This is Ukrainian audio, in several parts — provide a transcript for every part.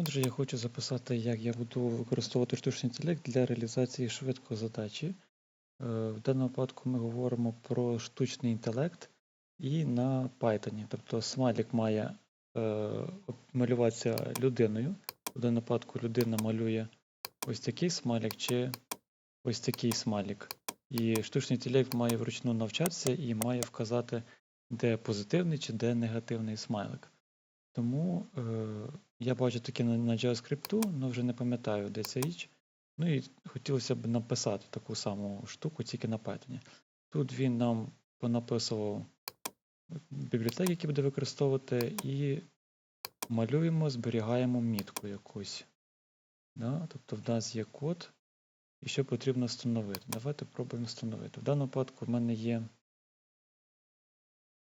Отже, я хочу записати, як я буду використовувати штучний інтелект для реалізації швидкої задачі. Е, В даному випадку ми говоримо про штучний інтелект і на Python. Тобто смайлик має е, малюватися людиною. В даному випадку людина малює ось такий смайлик чи ось такий смайлик. І штучний інтелект має вручну навчатися і має вказати, де позитивний чи де негативний смайлик. Тому е, я бачу таке на, на JavaScript, але вже не пам'ятаю, де ця річ. Ну і хотілося б написати таку саму штуку тільки на Python. Тут він нам понаписував бібліотеки, які буде використовувати, і малюємо, зберігаємо мітку якусь. Да? Тобто в нас є код, і що потрібно встановити. Давайте пробуємо встановити. В даному випадку в мене є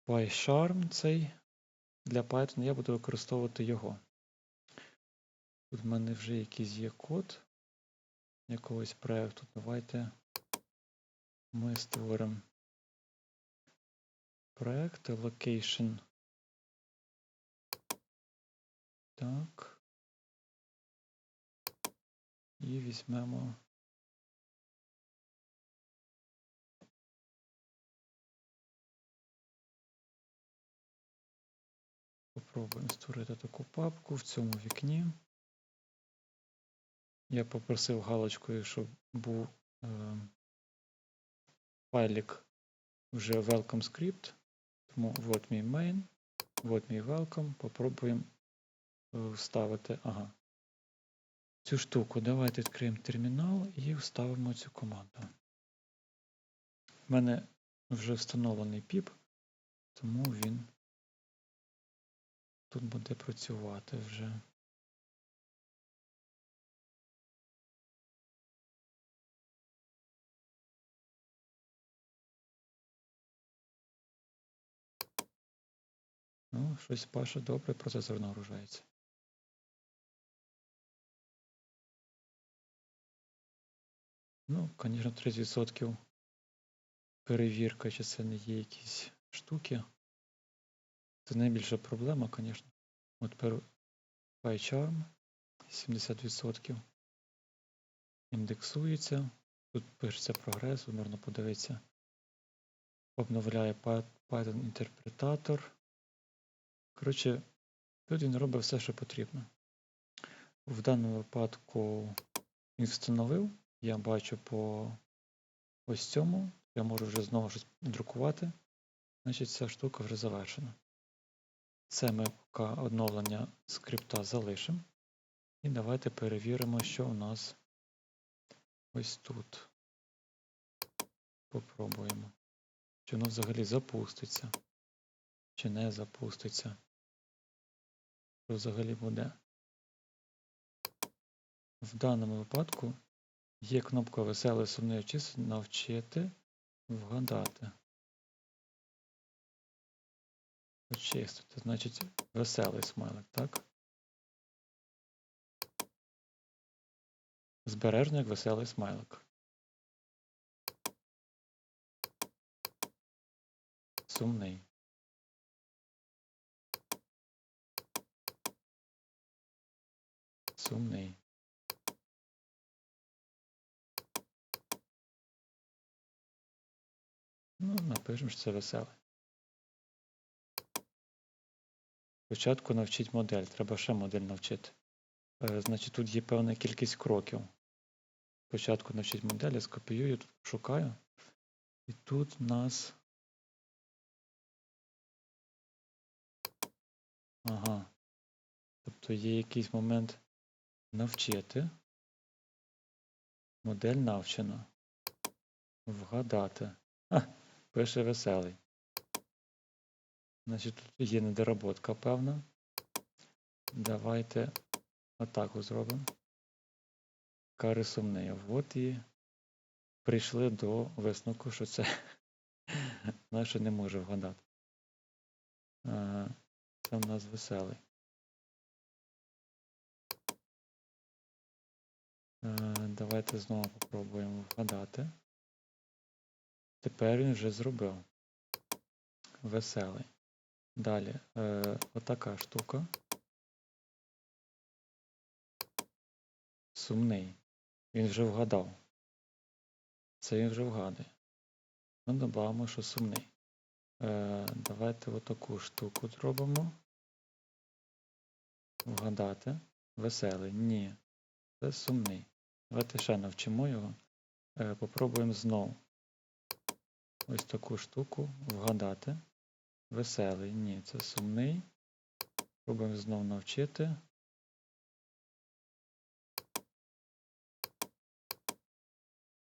PyCharm цей для Python, я буду використовувати його. Тут в мене вже якийсь є код якогось проєкту. Давайте ми створимо проєкт location. Так. І візьмемо. Попробуємо створити таку папку в цьому вікні. Я попросив галочкою, щоб був е, файлик вже welcome script. Тому от мій main, от мій welcome. Попробуємо е, вставити. Ага. Цю штуку. Давайте відкриємо термінал і вставимо цю команду. У мене вже встановлений піп, тому він тут буде працювати вже. Ну, щось паше добре, процесор нагружається. Ну, звісно, 30% перевірка, чи це не є якісь штуки. Це найбільша проблема, звісно. От тепер PyCharm 70% індексується. Тут пишеться прогрес, можна подивитися. Обновляє Python інтерпретатор. Коротше, тут він робить все, що потрібно. В даному випадку він встановив. Я бачу по ось цьому. Я можу вже знову щось друкувати. Значить, ця штука вже завершена. Це ми поки оновлення скрипта залишимо. І давайте перевіримо, що у нас ось тут. Попробуємо. Чи воно взагалі запуститься, чи не запуститься. Що взагалі буде? В даному випадку є кнопка веселе сумне число навчити вгадати. Очистити, значить, веселий смайлик, так? Збережно як веселий смайлик. Сумний. Сумний. Ну, напишемо, що це веселий. Спочатку навчить модель, треба ще модель навчити. Е, Значить, тут є певна кількість кроків. Спочатку навчить модель, я скопіюю, тут шукаю. І тут у нас. Ага. Тобто є якийсь момент навчити. Модель навчена. Вгадати. А, пише веселий. Значить, тут є недоработка певна. Давайте атаку зробимо. Кари сумний. От і прийшли до висновку, що це наше не може вгадати. Ага. Це в нас веселий. Давайте знову попробуємо вгадати. Тепер він вже зробив. Веселий. Далі, е, отака штука. Сумний. Він вже вгадав. Це він вже вгадує. Ми додамо, що сумний. Е, давайте отаку штуку зробимо. Вгадати. Веселий. Ні. Це сумний. Давайте ще навчимо його. Е, попробуємо знову. Ось таку штуку вгадати. Веселий. Ні, це сумний. Пробуємо знову навчити.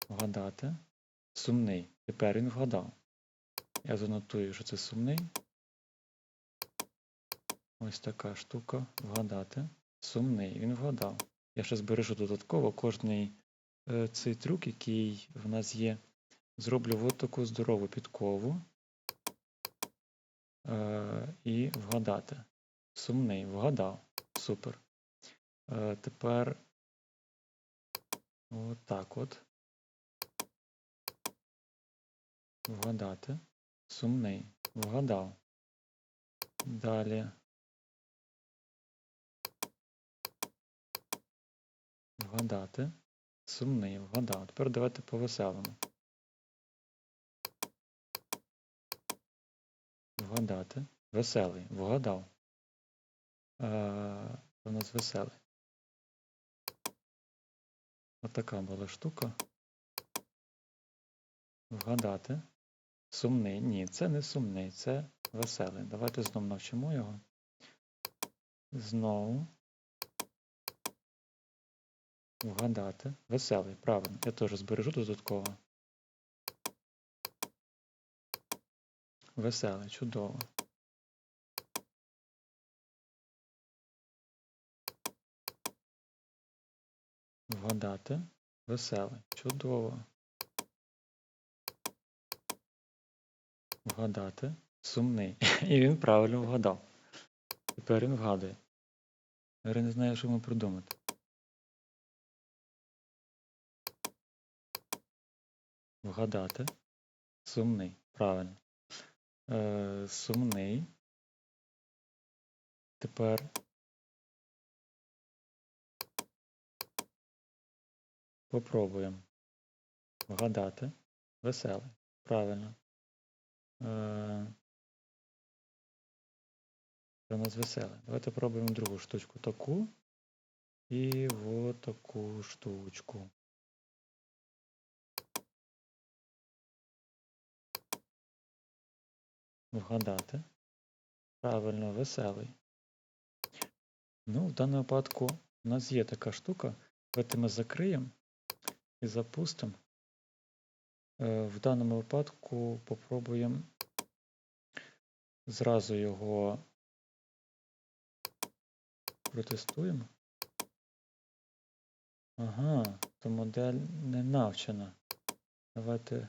Вгадати. Сумний. Тепер він вгадав. Я занотую, що це сумний. Ось така штука. Вгадати. Сумний. Він вгадав. Я ще збережу додатково кожний е, цей трюк, який в нас є. Зроблю от таку здорову підкову. Е, і вгадати. Сумний. Вгадав. Супер. Е, тепер отак от. Вгадати. Сумний. Вгадав. Далі. Вгадати. Сумний. Вгадав. Тепер давайте по веселому. Вгадати. Веселий. Вгадав. Е, у нас веселий. Отака була штука. Вгадати. Сумний. Ні, це не сумний, це веселий. Давайте знову навчимо його. Знову. Вгадати. Веселий. Правильно. Я теж збережу додатково. Веселий. Чудово. Вгадати. Веселий. Чудово. Вгадати. Сумний. І він правильно вгадав. Тепер він вгадує. Тепер не знаю, що йому придумати. Вгадати. Сумний. Правильно. Е, сумний. Тепер. Попробуємо. Вгадати. Веселий. Правильно. Е, Це у нас веселе. Давайте пробуємо другу штучку. Таку. І от таку штучку. Вгадати. Правильно, веселий. Ну, в даному випадку у нас є така штука. Давайте ми закриємо і запустимо. Е, В даному випадку попробуємо зразу його протестуємо. Ага, то модель не навчена. Давайте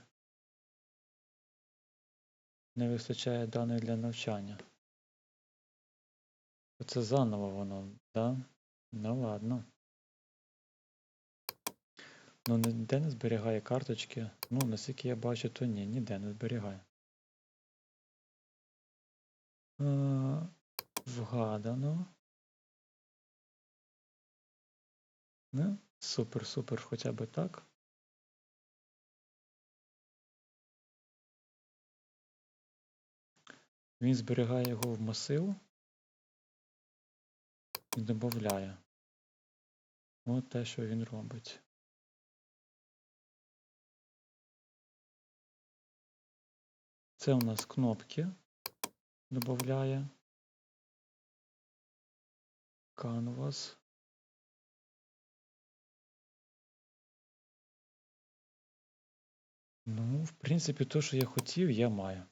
не вистачає даних для навчання. Це заново воно, да? Ну ладно. Ну, ніде не зберігає карточки. Ну, наскільки я бачу, то ні, ніде не зберігає. Е, Вгадано. Ну, супер, супер, хоча б так. Він зберігає його в масив і додає. От те, що він робить. Це у нас кнопки додає. Canvas. Ну, в принципі, то, що я хотів, я маю.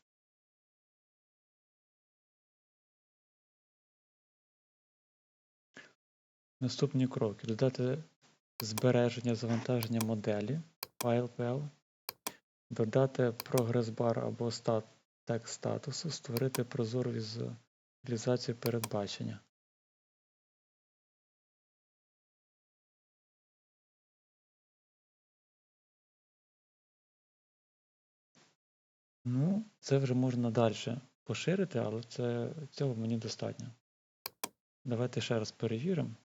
Наступні кроки. Додати збереження завантаження моделі file.pl, додати прогрес-бар або стат, текст статусу, створити прозору візуалізацію передбачення. Ну, це вже можна далі поширити, але це, цього мені достатньо. Давайте ще раз перевіримо.